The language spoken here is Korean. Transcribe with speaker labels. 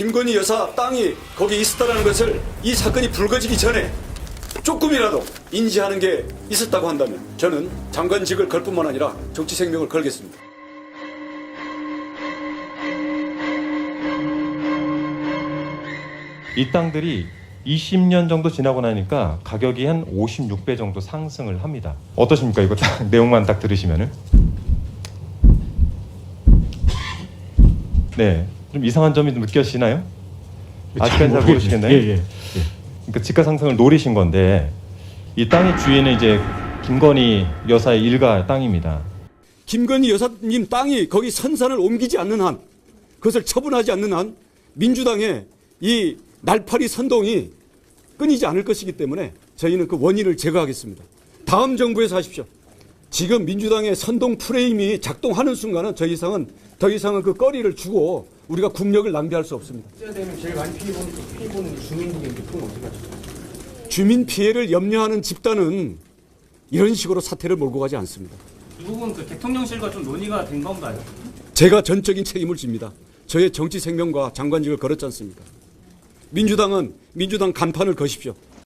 Speaker 1: 김건희 여사 땅이 거기 있었다는 것을 이 사건이 불거지기 전에 조금이라도 인지하는 게 있었다고 한다면 저는 장관직을 걸 뿐만 아니라 정치 생명을 걸겠습니다.
Speaker 2: 이 땅들이 20년 정도 지나고 나니까 가격이 한 56배 정도 상승을 합니다. 어떠십니까? 이거 딱 내용만 딱 들으시면은. 네. 좀 이상한 점이 좀 느껴지나요? 아직까지 잘 모르시겠나요?
Speaker 3: 예, 예.
Speaker 2: 그러니까 지가 상승을 노리신 건데 이 땅의 주인은 이제 김건희 여사의 일가 땅입니다.
Speaker 1: 김건희 여사님 땅이 거기 선산을 옮기지 않는 한, 그것을 처분하지 않는 한, 민주당의 이 날파리 선동이 끊이지 않을 것이기 때문에 저희는 그 원인을 제거하겠습니다. 다음 정부에서 하십시오. 지금 민주당의 선동 프레임이 작동하는 순간은 더 이상은 더 이상은 그 거리를 주고 우리가 국력을 낭비할 수 없습니다.
Speaker 4: 제일 많이 피해 보는 피해 보는 주민들인데 그건 어떻게 하죠?
Speaker 1: 주민 피해를 염려하는 집단은 이런 식으로 사태를 몰고 가지 않습니다.
Speaker 5: 이 부분 그 대통령실과 좀 논의가 된 건가요?
Speaker 1: 제가 전적인 책임을 집니다. 저의 정치 생명과 장관직을 걸었지 않습니까? 민주당은 민주당 간판을 거십시오.